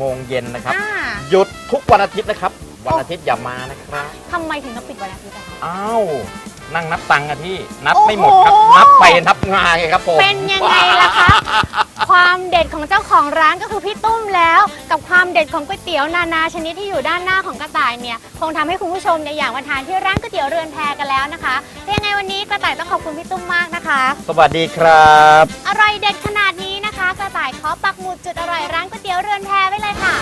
โมงเย็นนะครับ อ่าหยุดทุกวันอาทิตย์นะครับ วันอาทิตย์อย่ามานะครับ ทำไมถึงต้องปิดวันอาทิตย์อะคะ อ้าว นั่งนับตังค์อะพี่ นับโอ้โหไม่หมดครับนับไปนับมาไงครับผมเป็นยังไงล่ะคะ ความเด็ดของเจ้าของร้านก็คือพี่ตุ้มแล้ว กับความเด็ดของก๋วยเตี๋ยวนานาชนิดที่อยู่ด้านหน้าของกระต่ายเนี่ย คงทำให้คุณผู้ชมเนี่ยอยากมาทานที่ร้านก๋วยเตี๋ยวเรือนแพกันแล้วนะคะยังไงวันนี้กระต่ายต้องขอบคุณพี่ตุ้มมากนะคะ สวัสดีครับ อร่อยเด็ดขนาดนี้ ขอปักหมุดจุดอร่อยร้านก๋วยเตี๋ยวเรือนแพไว้เลยค่ะ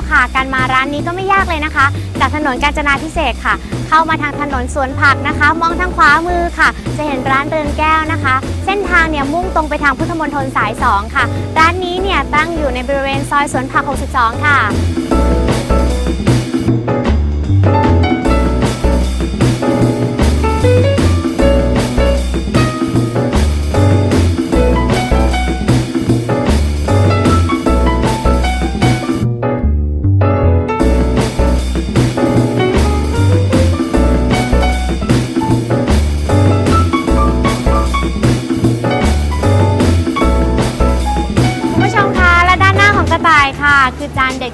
แก้วค่ะ การมาร้านนี้ก็ไม่ยากเลยนะคะ จากถนนกาญจนาพิเศษกค่ะ เข้ามาทางถนนสวนผักนะคะ มองทางขวามือค่ะ จะเห็นร้านเรือนแก้วนะคะ เส้นทางเนี่ยมุ่งตรงไปทางพุทธมณฑลสาย 2 ค่ะ ร้านนี้เนี่ยตั้งอยู่ในบริเวณซอยสวนผัก 62 ค่ะ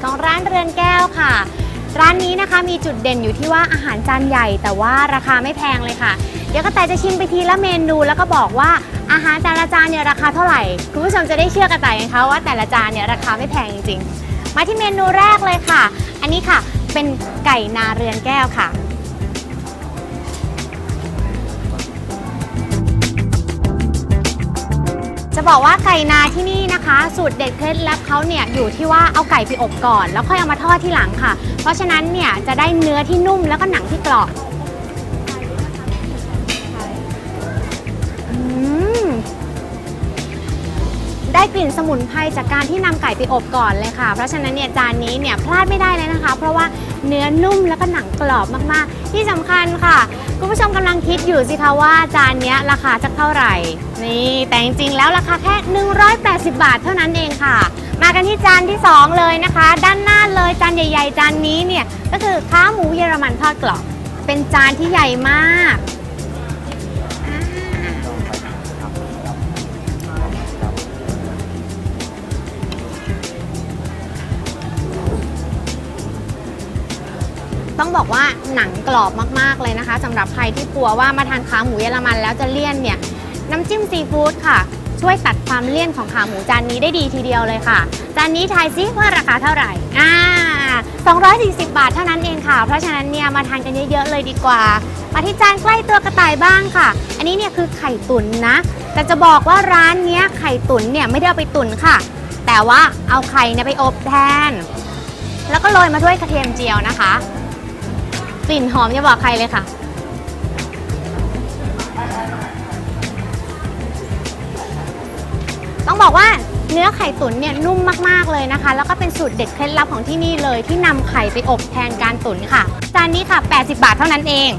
ของร้านเรือนแก้วค่ะ ร้านนี้นะคะมีจุดเด่นอยู่ที่ว่าอาหารจานใหญ่ แต่ว่าราคาไม่แพงเลยค่ะ เดี๋ยวกระต่จะชิมไปทีละเมนูแล้วก็บอกว่าอาหารแต่ละจานเนี่ยราคาเท่าไหร่ คุณผู้ชมจะได้เชื่อกระต่ายกันคะว่าแต่ละจานเนี่ยราคาไม่แพงจริงๆ มาที่เมนูแรกเลยค่ะ อันนี้ค่ะเป็นไก่นาเรือนแก้วค่ะ จะบอกว่าไก่นาที่นี่นะคะ สูตรเด็ดเคล็ดลับเขาเนี่ยอยู่ที่ว่าเอาไก่ไปอบก่อน แล้วค่อยเอามาทอดที่หลังค่ะ เพราะฉะนั้นเนี่ยจะได้เนื้อที่นุ่มแล้วก็หนังที่กรอบ ได้กลิ่นสมุนไพรจากการที่นำไก่ไปอบก่อนเลยค่ะ เพราะฉะนั้นเนี่ยจานนี้เนี่ยพลาดไม่ได้เลยนะคะ เพราะว่าเนื้อนุ่มแล้วก็หนังกรอบมากๆ ที่สำคัญค่ะคุณผู้ชมกำลังคิดอยู่สิคะว่าจานเนี้ยราคาจะเท่าไหร่ นี่แต่จริงๆแล้วราคาแค่ 180 บาทเท่านั้นเองค่ะ มากันที่จานที่ 2 เลยนะคะ ด้านหน้าเลยจานใหญ่ ๆ จานนี้เนี่ยก็คือข้าหมูเยอรมันทอดกรอบเป็นจานที่ใหญ่มาก ต้องบอกว่าหนังกรอบมากๆเลยนะคะสำหรับใครที่กลัวว่ามาทานขาหมูเยอรมันแล้วจะเลี่ยนเนี่ยน้ำจิ้มซีฟู้ดค่ะ ช่วยตัดความเลี่ยนของขาหมูจานนี้ได้ดีทีเดียวเลยค่ะ จานนี้ทายซิว่าราคาเท่าไหร่อ่า240 บาทเท่านั้นเองค่ะ เพราะฉะนั้นเนี่ยมาทานกันเยอะๆเลยดีกว่า มาที่จานใกล้ตัวกระต่ายบ้างค่ะ อันนี้เนี่ยคือไข่ตุ๋นนะ แต่จะบอกว่าร้านเนี้ยไข่ตุ๋นเนี่ยไม่ได้เอาไปตุ๋นค่ะ แต่ว่าเอาไข่เนี่ยไปอบแทน แล้วก็โรยมาด้วยกระเทียมเจียวนะคะ กลิ่นหอมอย่าบอกใครเลยค่ะ ต้องบอกว่าเนื้อไข่ตุ๋นเนี่ยนุ่มมากๆเลยนะคะ แล้วก็เป็นสูตรเด็ดเคล็ดลับของที่นี่เลยที่นำไข่ไปอบแทนการตุ๋นค่ะ จานนี้ค่ะ 80 บาทเท่านั้นเอง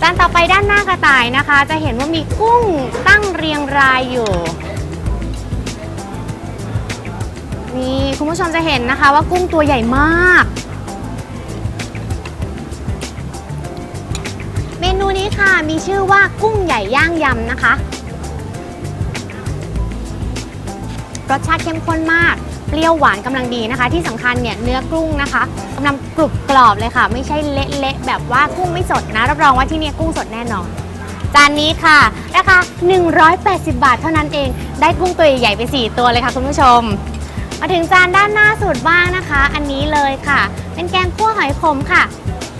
จานต่อไปด้านหน้ากระต่ายนะคะ จะเห็นว่ามีกุ้งตั้งเรียงรายอยู่นี่คุณผู้ชมจะเห็นนะคะว่ากุ้งตัวใหญ่มาก นูนี้ค่ะมีชื่อว่ากุ้งใหญ่ย่างยำนะคะ รสชาติเข้มข้นมาก เปรี้ยวหวานกำลังดีนะคะ ที่สำคัญเนี่ยเนื้อกุ้งนะคะกำลังกรุบกรอบเลยค่ะ ไม่ใช่เละๆแบบว่ากุ้งไม่สดนะ รับรองว่าที่นี่กุ้งสดแน่นอนจานนี้ค่ะราคา180 บาทเท่านั้นเอง ได้กุ้งตัวใหญ่ไป 4 ตัวเลยค่ะคุณผู้ชม มาถึงจานด้านหน้าสุดบ้างนะคะ อันนี้เลยค่ะ เป็นแกงคั่วหอยขมค่ะ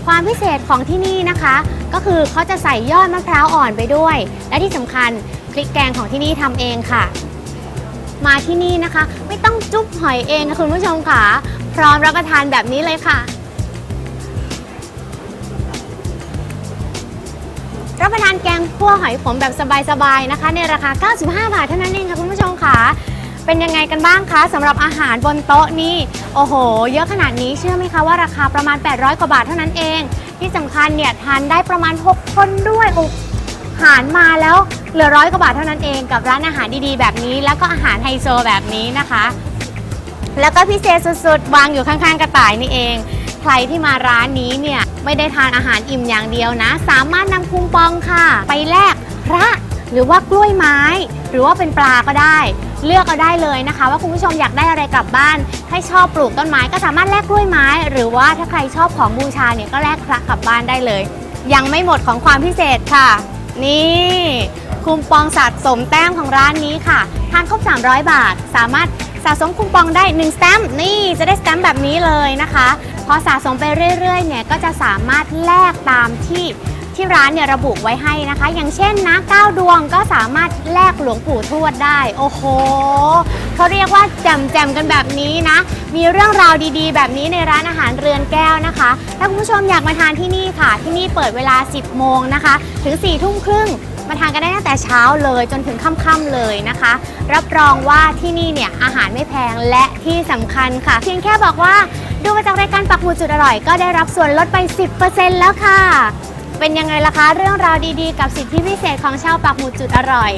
ความพิเศษของที่นี่นะคะ ก็คือเขาจะใส่ยอดมะพร้าวอ่อนไปด้วย และที่สำคัญพริกแกงของที่นี่ทำเองค่ะ มาที่นี่นะคะ ไม่ต้องจุ๊บหอยเองนะคุณผู้ชมค่ะ พร้อมรับประทานแบบนี้เลยค่ะ รับประทานแกงคั่วหอยขมแบบสบายๆนะคะ ในราคา 95 บาทเท่านั้นเองค่ะคุณผู้ชมค่ะ เป็นยังไงกันบ้างคะสำหรับอาหารบนโต๊ะนี่โอ้โห เยอะขนาดนี้เชื่อไหมคะว่าราคาประมาณ 800 กว่าบาทเท่านั้นเอง ที่สำคัญเนี่ยทานได้ประมาณ 6 คนด้วยโอ้หารมาแล้วเหลือร้อยกว่าบาทเท่านั้นเองกับร้านอาหารดีๆ แบบนี้ แล้วก็อาหารไฮโซแบบนี้นะคะ แล้วก็พิเศษสุดๆ วางอยู่ข้างๆกระต่ายนี่เอง ใครที่มาร้านนี้เนี่ยไม่ได้ทานอาหารอิ่มอย่างเดียวนะ สามารถนำคูปองค่ะ ไปแลกพระหรือว่ากล้วยไม้ หรือว่าเป็นปลาก็ได้ เลือกเอาได้เลยนะคะ ว่าคุณผู้ชมอยากได้อะไรกลับบ้านให้ชอบปลูกต้นไม้ก็สามารถแลกกล้วยไม้ หรือว่าถ้าใครชอบของบูชาเนี่ยก็แลกพระกลับบ้านได้เลย ยังไม่หมดของความพิเศษค่ะ นี่คูปองสะสมแต้มของร้านนี้ค่ะ ทานครบ 300 บาท สามารถสะสมคูปองได้1สแตมป์นี่จะได้สแตมป์แบบนี้เลยนะคะ พอสะสมไปเรื่อยๆเนี่ยก็จะสามารถแลกตามที่ ที่ร้านเนี่ยระบุไว้ให้นะคะ อย่างเช่นนะ9ดวงก็สามารถแลกหลวงปู่ทวดได้ โอ้โหเขาเรียกว่าแจมๆกันแบบนี้นะ มีเรื่องราวดีๆ แบบนี้ในร้านอาหารเรือนแก้วนะคะ ถ้าคุณผู้ชมอยากมาทานที่นี่ค่ะ ที่นี่เปิดเวลา 10 โมงนะคะ ถึง4ทุ่มครึ่งมาทานกันได้ตั้งแต่เช้าเลยจนถึงค่ำๆเลยนะคะ รับรองว่าที่นี่เนี่ยอาหารไม่แพงและที่สำคัญค่ะ เพียงแค่บอกว่าดูมาจากรายการปักหมุดจุดอร่อย ก็ได้รับส่วนลดไป 10%แล้วค่ะ เป็นยังไงล่ะคะ เรื่องราวดีๆ กับสิทธิพิเศษของชาวปักหมุดจุดอร่อย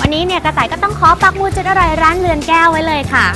วันนี้เนี่ยกระต่ายก็ต้องขอปักหมุดจุดอร่อยร้านเรือนแก้วไว้เลยค่ะ